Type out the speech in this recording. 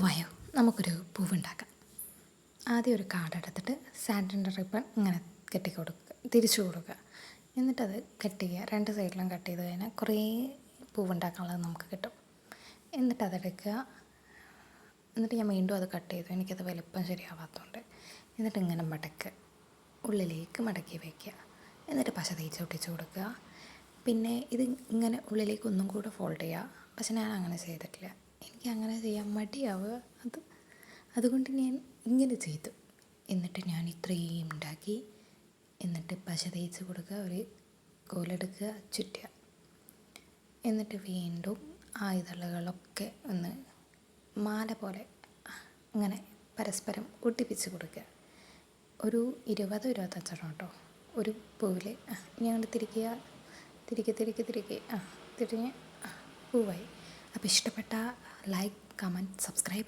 അപ്പോൾ നമുക്കൊരു പൂവുണ്ടാക്കാം. ആദ്യം ഒരു കാർഡ് എടുത്തിട്ട് സാൻഡിന്റെ റിബൺ ഇങ്ങനെ കെട്ടി കൊടുക്കുക തിരിച്ചു കൊടുക്കുക. എന്നിട്ടത് കട്ട് ചെയ്യുക. രണ്ട് സൈഡിലും കട്ട് ചെയ്ത് കഴിഞ്ഞാൽ കുറേ പൂവുണ്ടാക്കാനുള്ളത് നമുക്ക് കിട്ടും. എന്നിട്ട് അതെടുക്കുക എന്നിട്ട് ഞാൻ വീണ്ടും അത് കട്ട് ചെയ്തു. എനിക്കത് വലിപ്പം ശരിയാവാത്തതുകൊണ്ട് എന്നിട്ട് ഇങ്ങനെ മടക്കുക. ഉള്ളിലേക്ക് മടക്കി വയ്ക്കുക എന്നിട്ട് പശ തേച്ച് ഒട്ടിച്ച് കൊടുക്കുക. പിന്നെ ഇത് ഇങ്ങനെ ഉള്ളിലേക്ക് ഒന്നും കൂടെ ഫോൾഡ് ചെയ്യുക. പക്ഷെ ഞാൻ അങ്ങനെ ചെയ്തിട്ടില്ല. എനിക്ക് അങ്ങനെ ചെയ്യാൻ മടിയാവുക. അത് അതുകൊണ്ട് ഞാൻ ഇങ്ങനെ ചെയ്തു. എന്നിട്ട് ഞാൻ ഇത്രയും ഉണ്ടാക്കി. എന്നിട്ട് പശ തേച്ച് കൊടുക്കുക ഒരു കോലെടുക്കുക ചുറ്റുക. എന്നിട്ട് വീണ്ടും ആ ഇതളുകളൊക്കെ ഒന്ന് മാല പോലെ അങ്ങനെ പരസ്പരം ഒട്ടിപ്പിച്ച് കൊടുക്കുക. ഒരു ഇരുപത് ഇരുപത്തഞ്ചെണ്ണം കേട്ടോ. ഒരു പൂവിൽ ഞങ്ങൾ തിരിക്കുക തിരികെ തിരികെ തിരികെ ആ തിരിഞ്ഞ് പൂവായി. അപ്പോൾ ഇഷ്ടപ്പെട്ട ലൈക്ക് കമന്റ് സബ്സ്ക്രൈബ്